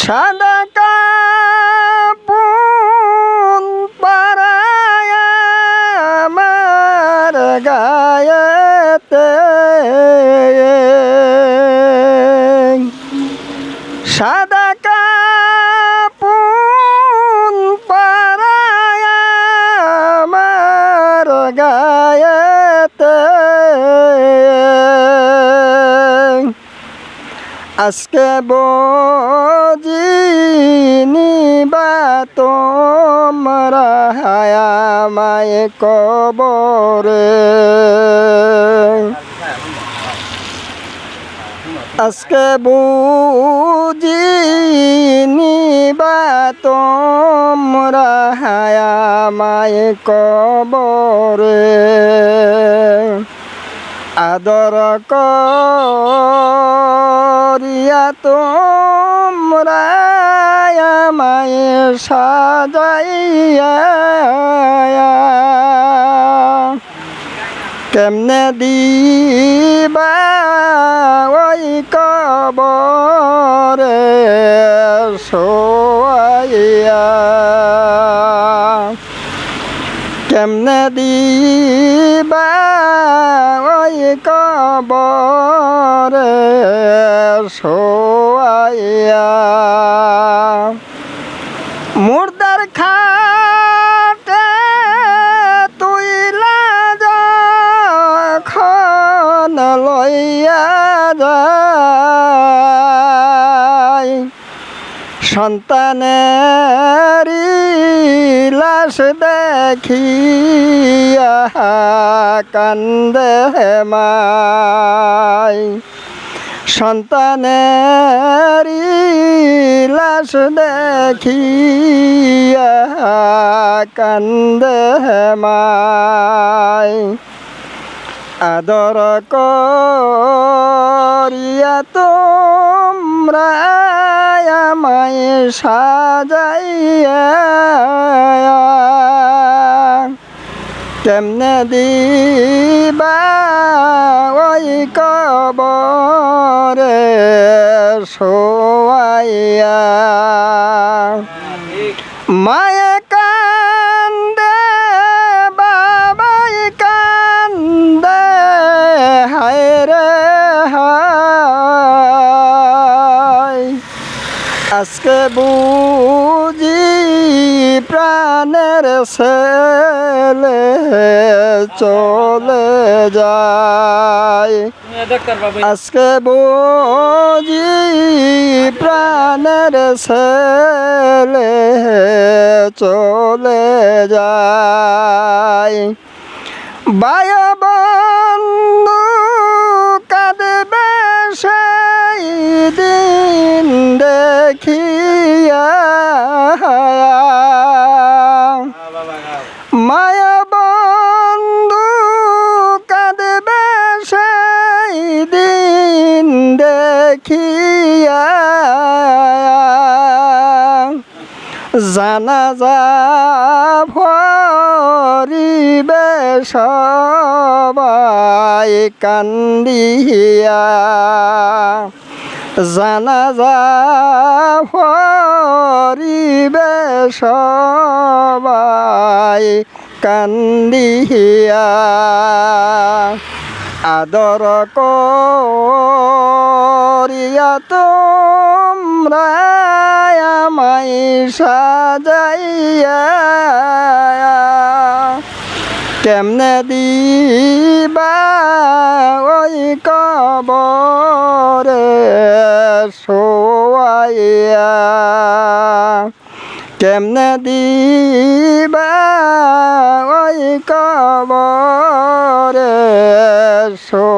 সাদা কাপুন পারায় আমার গায়েতে আজকে বজিনি বা তোমরা হায়ামায় কবরে। আজকে বুঝিনি বা তোমরা হায়ামায় কবরে। আদর করিয়া তোমরা আমায় সাজাইয়া। কেমনে দিবা ওই কবরে সোয়াইয়া কেমনে দিবা কবরে সোয়াইয়া মুর্দার খাটে তুইলা যখন লইয়া যায় সন্তানেরই লাশ দেখিয়া কান্দে মাই। সন্তানেরই লাশ দেখিয়া কান্দে মাই। আদর করিয়া তোমরা সাজাইয়া। কেমনে দিবা ওই কবরে সোয়াইয়া মায়ে আজকে বুঝি প্রাণের ছেলে চলে যায়। আজকে বুঝি প্রাণের ছেলে চলে যায়। বায় জানা যা ভরিবে সবাই কান্দিয়া। জানা যা ভরিবে সবাই কান্দিয়া। আদর করিয়া তোমরা আমায় সাজাইয়া। কেমনে দিবা ওই কবরে সোয়াইয়া কেমনে দিবা ওই কবরে সোয়াইয়া